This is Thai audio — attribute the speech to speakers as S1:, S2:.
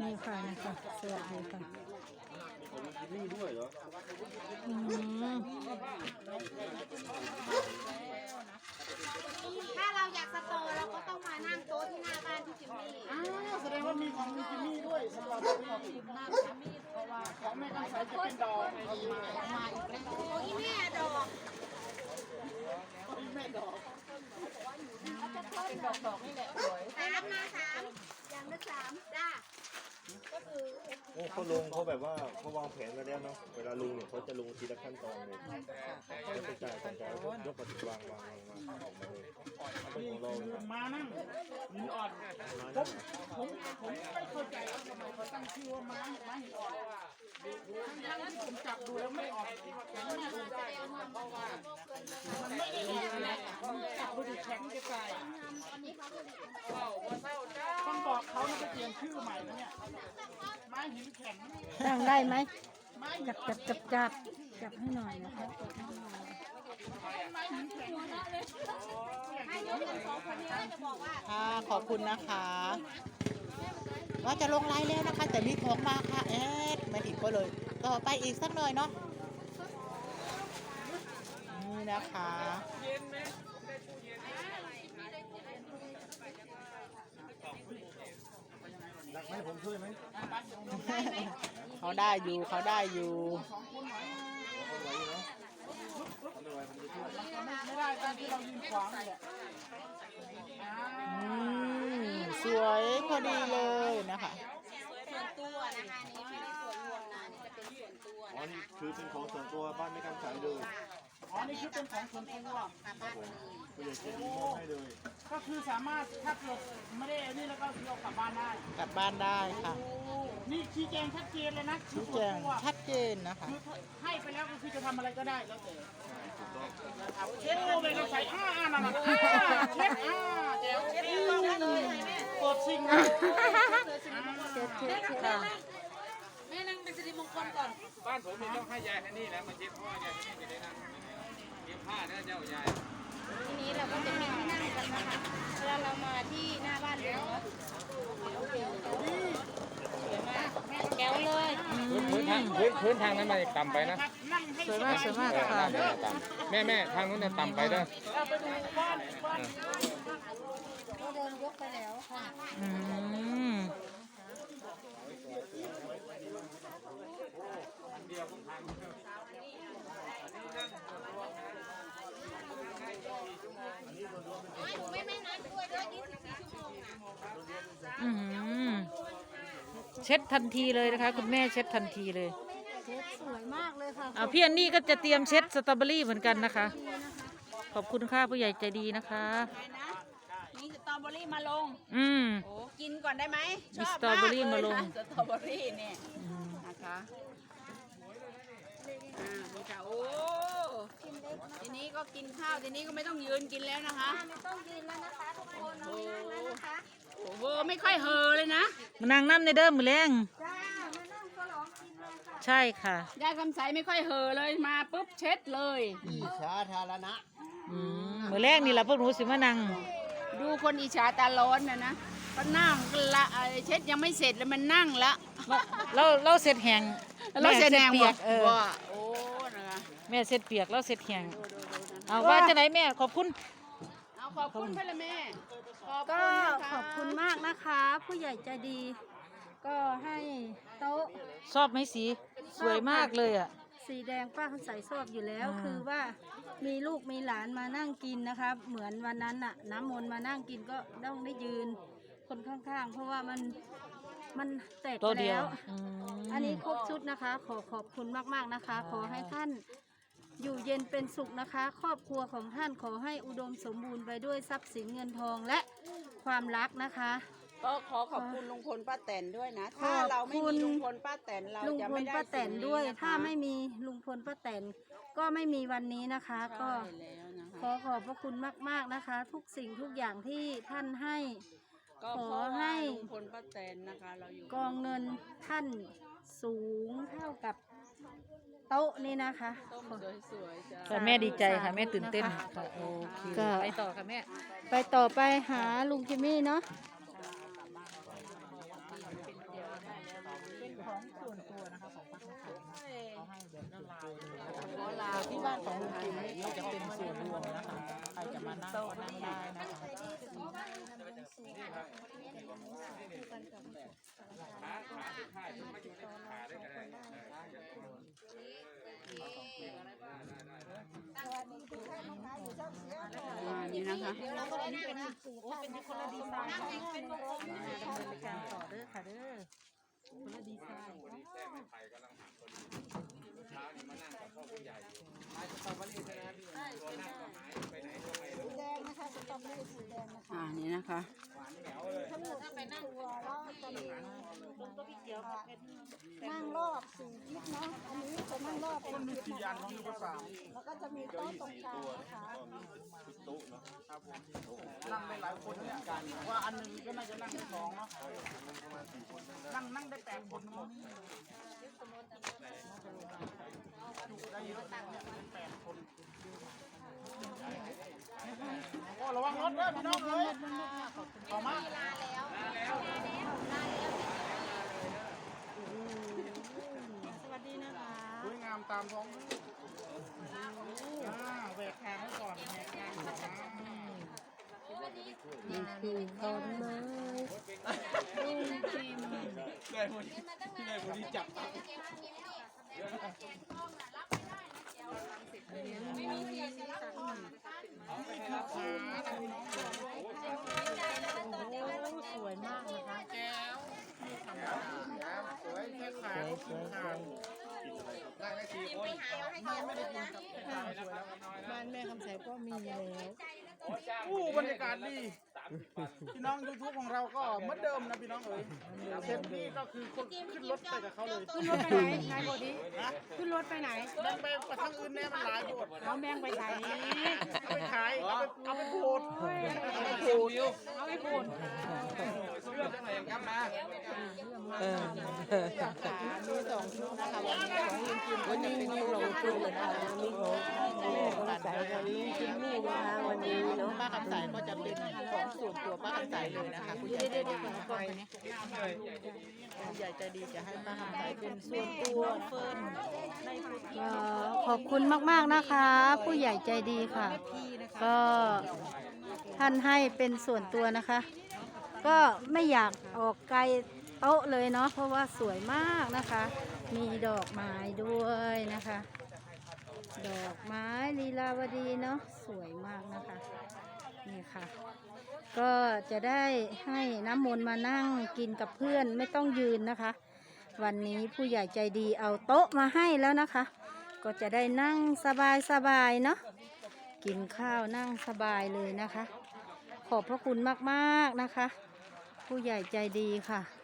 S1: นี่ค่ะนะคะสวัสดีค่ะ
S2: นี่ด้วยเหรอ
S1: อืม
S3: ถ้าเราอยากสโตร์เราก็ต้องมานั่งโต๊ะที่หน้าบ้านพี่จิมมี่
S4: อ้าวแสดงว่ามีของลุงจิมมี่ด้วยสำหรับขอบคุณมากครับเพราะว่าของแม่กำไสจะเป็นดอกอามามาอีกแล้ว
S3: โอ้ยแม่ดอก
S4: แม่ดอก
S3: สามมาสามอย่างละสามจ้า
S2: โอ้เขาลงเขาแบบว่าเขาวางแผนมาแล้วเนาะเวลาลุงเนี่ยเขาจะลงทีละขั้นตอนเลยจะไปจ่ายจ่ายจ่ายยกกระวางวางวางวางออกมาเลยเอาไป
S4: นี่
S2: ของเรา
S4: คือ
S2: เนี่ย
S4: มานั่งหินอ่อนผมผมผมไม่เข้าใจว่าทำไมเขาตั้งชื่อว่าม้าม้าหินอ่อน ผมจับดูแล้วไม่อ่อนแข็งมากเลยมันไม่ได้อ่อนนะจับดูดิแข็งจะตายต้องบอกเขานะจะเปลี่ยนชื่อใหม่นะเนี่ยไม้หินแข็ง
S1: นั่งได้ไหมจับจับจับจับจับให้หน่อยนะคะ
S4: ม้หินแข็ง
S3: ให้ยกกันสองคนนี้จะบอกว่า
S5: ค่ะขอบคุณนะคะ ว่าจะลงไลน์แล้วนะคะ แต่มีของมาค่ะแอ ต่อไปอีกสักหน่อยเนาะนี่นะคะ
S2: หนักไหมผมช่วยไหม
S5: เขาได้อยู่เขาได้อยู่
S2: เอาไว้เนาะเอาไม่ไหวผมจะช่วย
S4: ไม่ได้ตอนที่เรายืนขวางเนี่ย
S5: อืมสวยพอดีเลยนะคะ
S3: ส่วนตัวนะคะนี่
S2: อ๋อ
S3: นะ
S2: นี่
S3: คะ
S2: คือเป็นของส่วนตัวบ้านไม่กำสายเลย
S4: อ๋อนี่คือเป็นของส่วนตัว
S3: กลับบ้านเลย
S2: ผู้ใหญ่ใจดีมอบให้เลย
S4: ก็คือสามารถถ้าเกิดไม่ได้อันนี่แล้วก็คือเอากลับบ้านได้
S5: กลับบ้านได้ค่ะ
S4: นี่ชี้แจงชัดเจนเลยนะ
S5: ชี้แจงชัดเจนนะคะ
S4: คือให้ไปแล้วก็คือจะทำอะไรก็ได้แล้วแต่
S2: ถูกต้อง
S4: เช็ดโอ้เลยเราใส่อ้าอ้านั่นน่ะอ้าเช็ดอ้าแจ๋วเช็ดต้องเลยเปิดซิงนะ
S1: เช็ดเช็ดค่ะ
S3: แม่นั่งเป็น สิริมงคลก่อน
S6: บ้านผมนี่ต้องให้ยายฮันนี่แล้วมาเช็ดพ่อยายฮันนี่จะได้นั่งเตรียมผ้านะเจ้ายาย
S3: ทีนี้เราก็จะมีที่นั่งกันนะคะเวลาเรามาที่หน้าบ้านลุงเนาะแก้วเลย
S6: พื้นทางพื้นพื้นทางนั้นมันต่ำไปนะ
S4: นั่งให้
S1: สวยมากสวยมาก
S6: เออ
S1: ค่ะ
S6: นั่นจะต่ำแม่แม่ทางนู้นจะต่ำไปเด้อ
S4: เราไปดูบ้านบ้าน
S3: เดินยกไปแล้วค่ะ
S1: อืม
S3: ไม่ไม่นัดด้วยด้วย24ชั่วโมงนะ
S1: อืม เช็ดทันทีเลยนะคะ คุณแม่เช็ดทันทีเลย
S3: เช็ดสวยมากเลยค่ะ
S1: อ่าพี่อันนี่ก็จะเตรียมเช็ดสตรอเบอรี่เหมือนกันนะคะ ขอบคุณค่ะผู้ใหญ่ใจดีนะคะ
S3: ไปนะนี่สตรอเบอรี่มาลง
S1: อืม
S3: โอ้กินก่อนได้ไหมช
S1: มี
S3: อบ
S1: สตรอเบอรี่
S3: ก
S1: มาลง
S3: ค่ะสตรอเบอรี่เนี่ยนะคะอ่านี่ค่ะโอ้ทีนี้ก็กินข้าวทีนี้ก็ไม่ต้องยืนกินแล้วนะคะ
S7: ไม่ต้องยืนแล้วนะคะทุกคนน้องนั่งแล้วนะคะ
S3: โอ้โหไม่ค่อยเฮอเลยนะ
S1: มานั่งน้ำในเดิมมือแรง
S7: จ้ามานั่งก็ร้องกินเลยค่ะ
S1: ใช่ค่ะ
S3: ยายคำใสไม่ค่อยเฮอเลยมาปุ๊บเช็ดเลย
S4: สาธารณะ
S1: อืมมือแรงนี่แหละพวกหนูสิมานั่ง
S3: ดูคนอิจฉาตาร้อนนะนะก็นั่งกันละเอ่อเช็ดยังไม่เสร็จแล้วมันนั่งละ
S1: เราเราเสร็จแหง
S3: เราแสดง
S1: แม่เปีย
S3: ว่าก
S1: เออ
S3: ว่าโอ้นะคะ
S1: แม่เสร็จเปียกเราเสร็จแหงเอาว่าจะไหนแม่ขอบคุณ
S3: เอาขอบคุณพ่อละแม่ ขอบ
S7: ก็
S3: คุณนะะ
S7: ขอบคุณมากนะคะ ผู้ใหญ่ใจดี ก็ให้โต๊ะ
S1: ชอบไหมสีสวยมากเลยอะ
S7: สีแดงป้าเขาใส่ชอบอยู่แล้ว
S1: อ่า
S7: คือว่ามีลูกมีหลานมานั่งกินนะคะเหมือนวันนั้นน่ะ น้ำมนต์มานั่งกินก็ต้องได้ยืน คนข้างๆ เพราะว่ามันมันแตก
S1: โตัว
S7: ไป
S1: เดีย
S7: แล้วว
S1: อืม
S7: อันนี้ครบชุดนะคะ ขอขอบคุณมากๆนะคะ ขอให้ท่าน อยู่เย็นเป็นสุขนะคะ ครอบครัวของท่านขอให้อุดมสมบูรณ์ไปด้วยทรัพย์สินเงินทองและความรักนะคะ
S3: ก็ขอขอบคุณลุงพลป้าแตนด้วยนะ
S7: ขอบ
S3: ถ้าเราไม่
S7: คุ
S3: มี
S7: ณ
S3: ลุงพลป้าแตนเรา
S7: ลุง
S3: จะ
S7: พ
S3: ไม่
S7: ล
S3: ได้
S7: ป้าแตน
S3: สิ่ง
S7: ด้วย
S3: นะคะ
S7: ถ้าไม่มีลุงพลป้าแตนก็ไม่มีวันนี้นะคะ ก็
S3: ใช่แล้วนะ
S7: ข
S3: คะ
S7: อขอบพระคุณมาก ๆนะคะ ทุกสิ่งทุกอย่างที่ท่านให้
S3: ก็
S7: ขอ
S3: เพราะ
S7: ให้
S3: ว่าลุงพลป้าแตนนะคะ เราอยู่
S7: กองเงินท่านสูงเท่ากับ โต๊ะนี่นะคะ
S3: ต้มสวยๆจ้า
S1: ค่ะแม่ดีใจค่ะแม่ตื่นเต้นค่ะโอเค
S7: ก็
S1: ไปต่อค่ะแม่
S7: ไปต่อไปหาลุงจิมมี่เนาะ
S3: เป็นเดียวได้
S5: ส่วนตัวนะคะของป้าคำใสนะเขาให้แบบส่วนตัวเลยนะคะที่บ้านของลุงจิมนี่ก็จะเป็นส่วนรวมนะคะใครจะมานั่งก็นั่งได้นะคะ
S6: ขาขาสุดท้ายมันมาอยู่ในขาได้ก็ได้
S3: อ่านี่นะคะ
S1: การต่อเด้อค่ะเด้อคนละดีไซน์
S6: วันนี้แท้ไม่ไผ่กำลังหักพอดีเช้านี่มานั่งกับพ่อผู้ใหญ่ไม้สตรอเบอรี่ใช่ไหมพี่ตัวนั่งก็หายไปไหนก็ไม่รู้
S7: แด งนะคะสตรอเบอรี่สีแดงนะคะ
S3: อ่านี่นะคะ
S7: นั่งรอบสี่ทิศเนาะอันนี้จะนั่งรอบเป็นทิศนะคะแล้วก็จะมีโต๊ะตรงกลางนะคะ
S2: ตุ๊เนาะ
S4: นั่งได้หลายคนเนี่ยกันว่าอันหนึ่งก็น่าจะนั่งได้สองเนาะนั่งนั่งได้แปดคนมั้งได้เยอะเนี่ยเป็นแปดคน โอ้ระวังรถด้วยพี่น้องเลยขอมา
S8: ลาแล้วลาแล้วลาแล้ว
S7: สวัสดีนะคะ
S4: สวยงามตามท้องอ่าแหวกทางไว้ก่อนแหวกทางก่อนนี่
S7: คือขอนไม้ลุงจิม
S4: ได้หมดได้หมดที่จับ
S1: สวยมากนะคะ
S4: แก้วสวยแค่ขาก็กินขาได้ได้สี่คนไม่ไม่ได้กินกับแค่ขาสวยแล้ว
S5: บ้านแม่คำแสงก็มีแล้วโอ้
S4: บรรยากาศดี พี่น้องยูทูบของเราก็เหมือนเดิมนะพี่น้องเอ๋ยเซฟนี่ก็คือคนขึ้นรถไปกับเขาเลย
S7: ขึ้นรถไปไหนนายโบดีขึ้นรถไปไหน
S4: แบ่งไปกว่าทางอื่นแน่มันหลายโยชน์
S7: น้องแบงไปไหน
S4: เอาไปขายเอาไปเอาไปโพด
S6: เอาไปปูอยู่
S7: เอาไปพูน
S6: เรื่องอะไรอย่างนั้นมา
S5: มีสองชุดนะคะวันนี้ของลุงจิมวั นนี้มีสองชุดนะคะมีของแม่คำใสกับลุงจิมมี่นะคะวันนี้เนาะป้าคำใสก็จะเป็นของส่วนตัวป้าคำใสเลยนะคะคุณยายใจดีนะคะคุณยายใจดีจะให้ป้าคำใสเป็นส่วนตัวเฟิร์นในพุทธ
S7: ก็ขอบคุณมากๆนะคะ ผู้ใหญ่ใจดีค่ะ ก็ท่านให้เป็นส่วนตัวนะคะ ก็ไม่อยากออกไกลโต๊ะเลยเนาะเพราะว่าสวยมากนะคะ มีดอกไม้ด้วยนะคะ ดอกไม้ลีลาวดีเนาะสวยมากนะคะ นี่ค่ะ ก็จะได้ให้น้ำมนต์มานั่งกินกับเพื่อนไม่ต้องยืนนะคะ วันนี้ผู้ใหญ่ใจดีเอาโต๊ะมาให้แล้วนะคะ ก็จะได้นั่งสบายสบายๆเนาะกินข้าวนั่งสบายเลยนะคะ ขอบพระคุณมากๆนะคะ ผู้ใหญ่ใจดีค่ะ